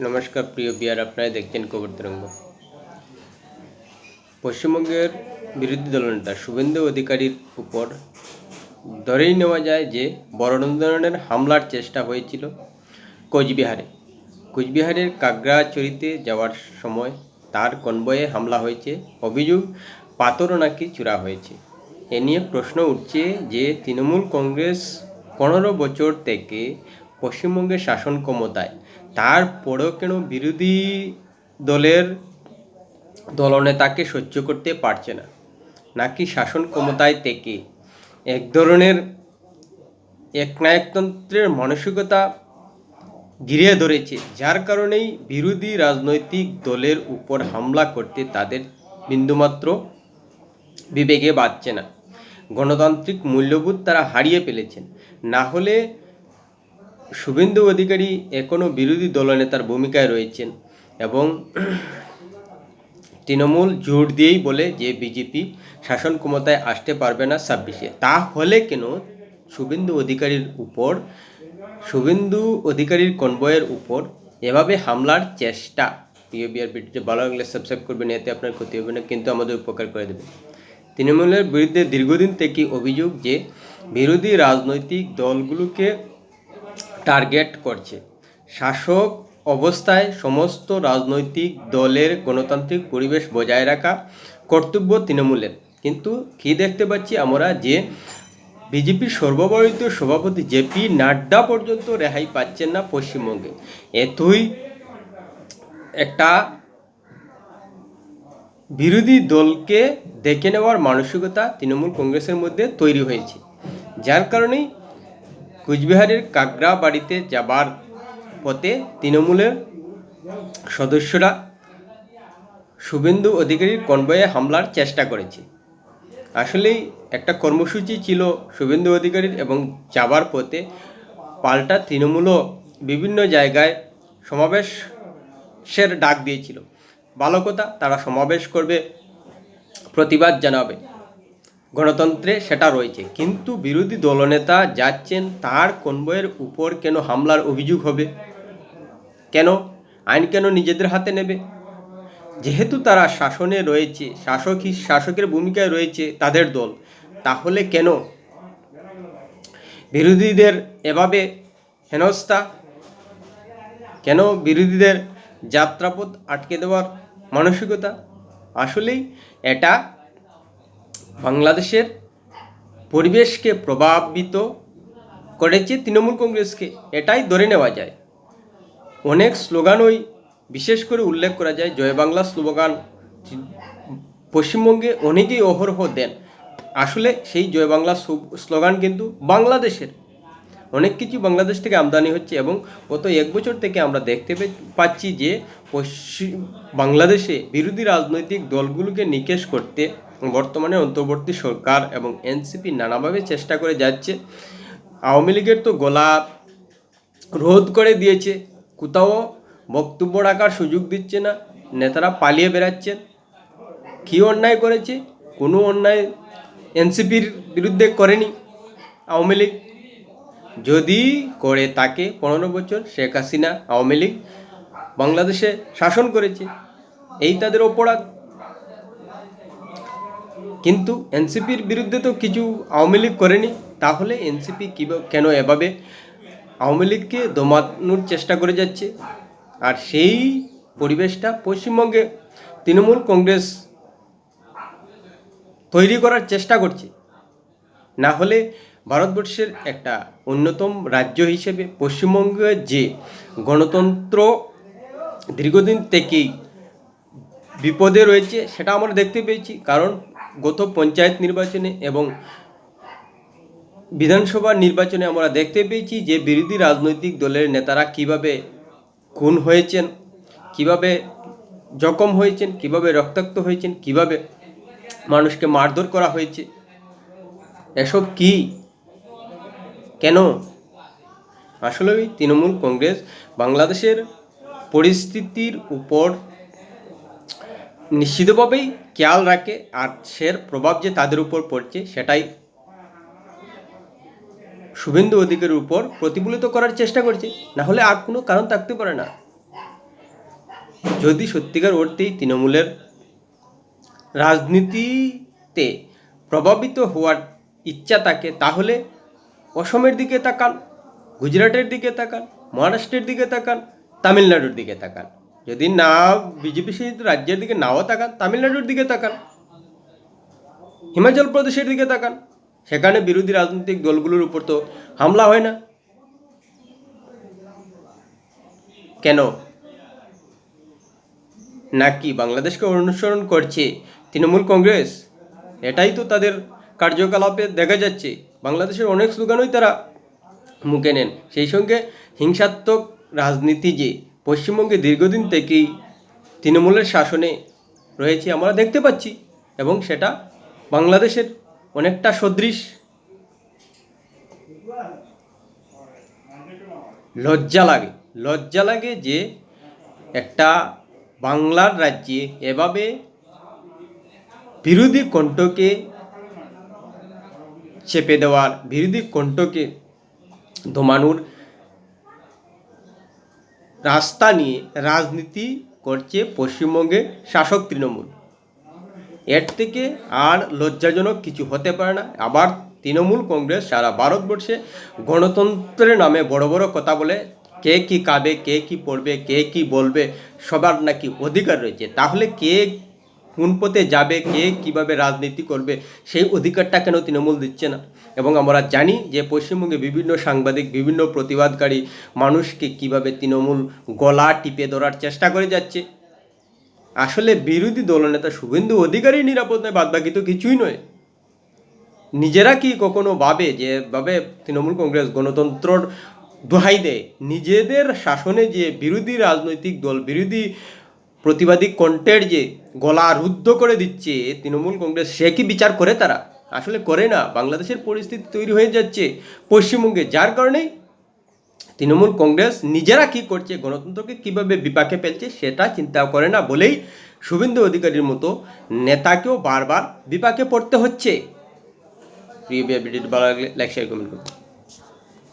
নমস্কার, প্রিয় বিয়ার আপনারা দেখছেন খবর তরঙ্গ। পশ্চিমবঙ্গের বিরোধী দলনেতা শুভেন্দু অধিকারীর উপর ধরেই নেওয়া যায় যে বড় ধরনের হামলার চেষ্টা হয়েছিল কোচবিহারে। কোচবিহারের কাগড়াচড়িতে যাওয়ার সময় তার কনবয়ে হামলা হয়েছে, অভিযোগ পাথরও নাকি চূড়া হয়েছে। এ নিয়ে প্রশ্ন উঠছে যে তৃণমূল কংগ্রেস পনেরো বছর থেকে পশ্চিমবঙ্গের শাসন ক্ষমতায়। তারপরেও কেন বিরোধী দলের দলনেতাকে সহ্য করতে পারছে না? নাকি শাসন ক্ষমতায় থেকে এক ধরনের একনায়কতন্ত্রের মানসিকতা ঘিরে ধরেছে, যার কারণেই বিরোধী রাজনৈতিক দলের উপর হামলা করতে তাদের বিন্দুমাত্র বিবেকে বাঁচছে না। গণতান্ত্রিক মূল্যবোধ তারা হারিয়ে ফেলেছেন। না হলে শুভেন্দু অধিকারী এখনও বিরোধী দলনেতার ভূমিকায় রয়েছেন এবং তৃণমূল জোর দিয়েই বলে যে বিজেপি শাসন ক্ষমতায় আসতে পারবে না ছাব্বিশে। তাহলে কেন? শুভেন্দু অধিকারীর উপর, শুভেন্দু অধিকারীর কনবয়ের উপর এভাবে হামলার চেষ্টা। বিআর ভিডিওটি ভালো লাগলে সাবস্ক্রাইব করবেন, এতে আপনার ক্ষতি হবে না, কিন্তু আমাদের উপকার করে দেবে। তৃণমূলের বিরুদ্ধে দীর্ঘদিন থেকে অভিযোগ যে বিরোধী রাজনৈতিক দলগুলোকে টার্গেট করছে। শাসক অবস্থায় সমস্ত রাজনৈতিক দলের গণতান্ত্রিক পরিবেশ বজায় রাখা কর্তব্য তৃণমূলের। কিন্তু কি দেখতে পাচ্ছি আমরা যে বিজেপির সর্বভারতীয় সভাপতি জেপি নাড্ডা পর্যন্ত রেহাই পাচ্ছেন না পশ্চিমবঙ্গে। এতই একটা বিরোধী দলকে দেখে নেওয়ার মানসিকতা তৃণমূল কংগ্রেসের মধ্যে তৈরি হয়েছে। যার কারণেই কুচবিহারের কাগড়া বাড়িতে যাবার পথে তৃণমূলের সদস্যরা শুভেন্দু অধিকারীর কনভয়ে হামলার চেষ্টা করেছে। আসলেই একটা কর্মসূচি ছিল শুভেন্দু অধিকারীর এবং যাবার পথে পাল্টা তৃণমূলও বিভিন্ন জায়গায় সমাবেশের ডাক দিয়েছিল। ভালো কথা তারা সমাবেশ করবে, প্রতিবাদ জানাবে। গণতন্ত্রে সেটা রয়েছে। কিন্তু বিরোধী দলনেতা যাচ্ছেন তার কনভয়ের উপর কেন হামলার অভিযোগ হবে? কেন? আইন কেন নিজেদের হাতে নেবে? যেহেতু তারা শাসনে রয়েছে, শাসক শাসকের ভূমিকায় রয়েছে তাদের দল, তাহলে কেন? বিরোধীদের এভাবে হেনস্থা? কেন বিরোধীদের যাত্রাপথ আটকে দেওয়ার মানসিকতা? আসলেই এটা বাংলাদেশের পরিবেশকে প্রভাবিত করেছে তৃণমূল কংগ্রেসকে। এটাই ধরে নেওয়া যায়। অনেক স্লোগানই বিশেষ করে উল্লেখ করা যায়, জয় বাংলা স্লোগান পশ্চিমবঙ্গে অনেকেই অহরহ দেন। আসলে সেই জয় বাংলা স্লোগান কিন্তু বাংলাদেশের। অনেক কিছু বাংলাদেশ থেকে আমদানি হচ্ছে এবং গত এক বছর থেকে আমরা দেখতে পাচ্ছি যে পশ্চিম বাংলাদেশে বিরোধী রাজনৈতিক দলগুলোকে নিকেশ করতে বর্তমানে অন্তর্বর্তী সরকার এবং এনসিপি নানাভাবে চেষ্টা করে যাচ্ছে। আওয়ামী লীগের তো গলা রোধ করে দিয়েছে, কোথাও বক্তব্য রাখার সুযোগ দিচ্ছে না, নেতারা পালিয়ে বেড়াচ্ছেন কী অন্যায় করেছে? কোনো অন্যায় এনসিপির বিরুদ্ধে করেনি আওয়ামী লীগ। যদি করে তাকে পনেরো বছর শেখ হাসিনা আওয়ামী লীগ বাংলাদেশে শাসন করেছে, এই তাদের অপরাধ। কিন্তু এনসিপির বিরুদ্ধে তো কিছু আওয়ামী লীগ করেনি, তাহলে এনসিপি কীভাবে কেন এভাবে আওয়ামী লীগকে দমানোর চেষ্টা করে যাচ্ছে? আর সেই পরিবেশটা পশ্চিমবঙ্গে তৃণমূল কংগ্রেস তৈরি করার চেষ্টা করছে। না হলে ভারতবর্ষের একটা অন্যতম রাজ্য হিসেবে পশ্চিমবঙ্গে যে গণতন্ত্র দীর্ঘদিন থেকেই বিপদে রয়েছে, সেটা আমরা দেখতে পেয়েছি। কারণ গত পঞ্চায়েত নির্বাচনে এবং বিধানসভা নির্বাচনে আমরা দেখতে পেয়েছি যে বিরোধী রাজনৈতিক দলের নেতারা কীভাবে খুন হয়েছেন, কীভাবে জখম হয়েছেন, কীভাবে রক্তাক্ত হয়েছেন, কীভাবে মানুষকে মারধর করা হয়েছে, এসব কি, কেন? আসলেই তৃণমূল কংগ্রেস বাংলাদেশের পরিস্থিতির উপর নিশ্চিতভাবেই খেয়াল রাখে আর সের প্রভাব যে তাদের উপর পড়ছে সেটাই শুভেন্দু অধিকারের উপর প্রতিফলিত করার চেষ্টা করছে। না হলে আর কোনো কারণ থাকতে পারে না। যদি সত্যিকার অর্থেই তৃণমূলের রাজনীতিতে প্রভাবিত হওয়ার ইচ্ছা থাকে, তাহলে অসমের দিকে তাকান, গুজরাটের দিকে তাকান, মহারাষ্ট্রের দিকে তাকান, তামিলনাড়ুর দিকে তাকান। যদি না বিজেপি শাসিত রাজ্যের দিকে নাও তাকান, তামিলনাড়ুর দিকে তাকান, হিমাচল প্রদেশের দিকে তাকান, সেখানে বিরোধী রাজনৈতিক দলগুলোর উপর তো হামলা হয় না। কেন? নাকি বাংলাদেশকে অনুসরণ করছে তৃণমূল কংগ্রেস? এটাই তো তাদের কার্যকলাপে দেখা যাচ্ছে। বাংলাদেশের অনেক স্লোগানই তারা মুখে নেন। সেই সঙ্গে হিংসাত্মক রাজনীতি যে পশ্চিমবঙ্গে দীর্ঘদিন থেকেই তৃণমূলের শাসনে রয়েছে আমরা দেখতে পাচ্ছি এবং সেটা বাংলাদেশের অনেকটা সদৃশ লজ্জা লাগে লজ্জা লাগে যে একটা বাংলার রাজ্যে এভাবে বিরোধী কণ্ঠকে চেপে দেওয়ার, বিরোধী কণ্ঠকে দমানোর রাস্তা নিয়ে রাজনীতি করছে পশ্চিমবঙ্গে শাসক তৃণমূল। এর থেকে আর লজ্জাজনক কিছু হতে পারে না। আবার তৃণমূল কংগ্রেস সারা ভারতবর্ষে গণতন্ত্রের নামে বড় বড় কথা বলে, কে কি কাবে কে কি পড়বে, কে কি বলবে, সবার নাকি অধিকার রয়েছে। তাহলে কে কোন পথে যাবে, কে কীভাবে রাজনীতি করবে, সেই অধিকারটা কেন তৃণমূল দিচ্ছে না? এবং আমরা জানি যে পশ্চিমবঙ্গে বিভিন্ন সাংবাদিক, বিভিন্ন প্রতিবাদকারী মানুষকে কীভাবে তৃণমূল গলা টিপে ধরার চেষ্টা করে যাচ্ছে। আসলে বিরোধী দলনেতা শুভেন্দু অধিকারী নিরাপদ নয় বাদবাকি তো কিছুই নয়। নিজেরা কি কখনো ভাবে যে ভাবে তৃণমূল কংগ্রেস গণতন্ত্রর দোহাই দেয়? নিজেদের শাসনে যে বিরোধী রাজনৈতিক দল, বিরোধী প্রতিবাদী কণ্ঠের যে গলা রুদ্ধ করে দিচ্ছে, তৃণমূল কংগ্রেস সে কি বিচার করে তারা? আসলে করে না। বাংলাদেশের পরিস্থিতি তৈরি হয়ে যাচ্ছে পশ্চিমবঙ্গে। যার কারণেই তৃণমূল কংগ্রেস নিজেরা কি করছে, গণতন্ত্রকে কীভাবে বিপাকে ফেলছে সেটা চিন্তা করে না বলেই শুভেন্দু অধিকারীর মতো নেতাকেও বারবার বিপাকে পড়তে হচ্ছে। প্রিয় ভিডিওটি ভালো লাগলে লাইক শেয়ার কমেন্ট করুন।